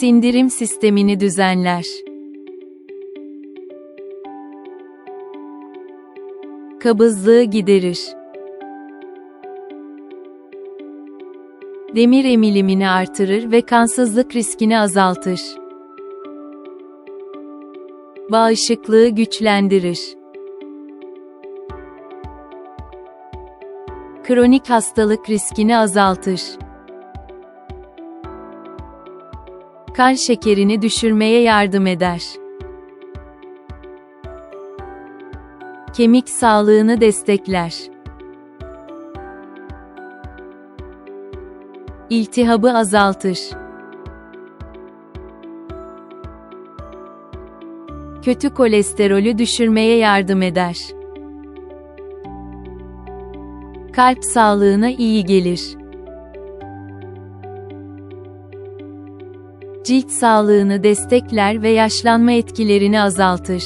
Sindirim sistemini düzenler. Kabızlığı giderir. Demir emilimini artırır ve kansızlık riskini azaltır. Bağışıklığı güçlendirir. Kronik hastalık riskini azaltır. Kan şekerini düşürmeye yardım eder. Kemik sağlığını destekler. İltihabı azaltır. Kötü kolesterolü düşürmeye yardım eder. Kalp sağlığına iyi gelir. Cilt sağlığını destekler ve yaşlanma etkilerini azaltır.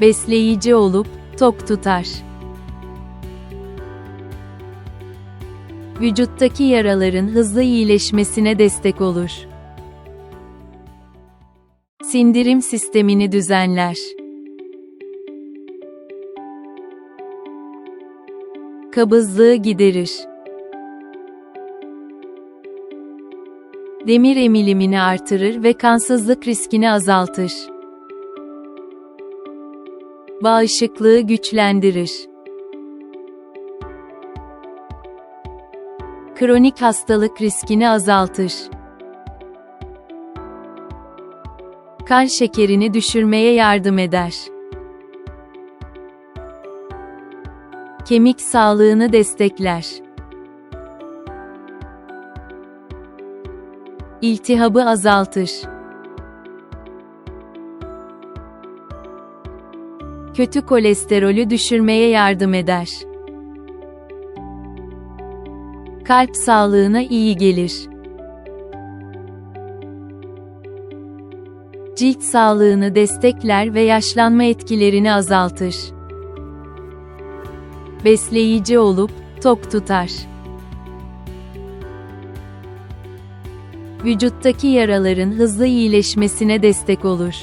Besleyici olup tok tutar. Vücuttaki yaraların hızlı iyileşmesine destek olur. Sindirim sistemini düzenler. Kabızlığı giderir. Demir emilimini artırır ve kansızlık riskini azaltır. Bağışıklığı güçlendirir. Kronik hastalık riskini azaltır. Kan şekerini düşürmeye yardım eder. Kemik sağlığını destekler. İltihabı azaltır. Kötü kolesterolü düşürmeye yardım eder. Kalp sağlığına iyi gelir. Cilt sağlığını destekler ve yaşlanma etkilerini azaltır. Besleyici olup tok tutar. Vücuttaki yaraların hızlı iyileşmesine destek olur.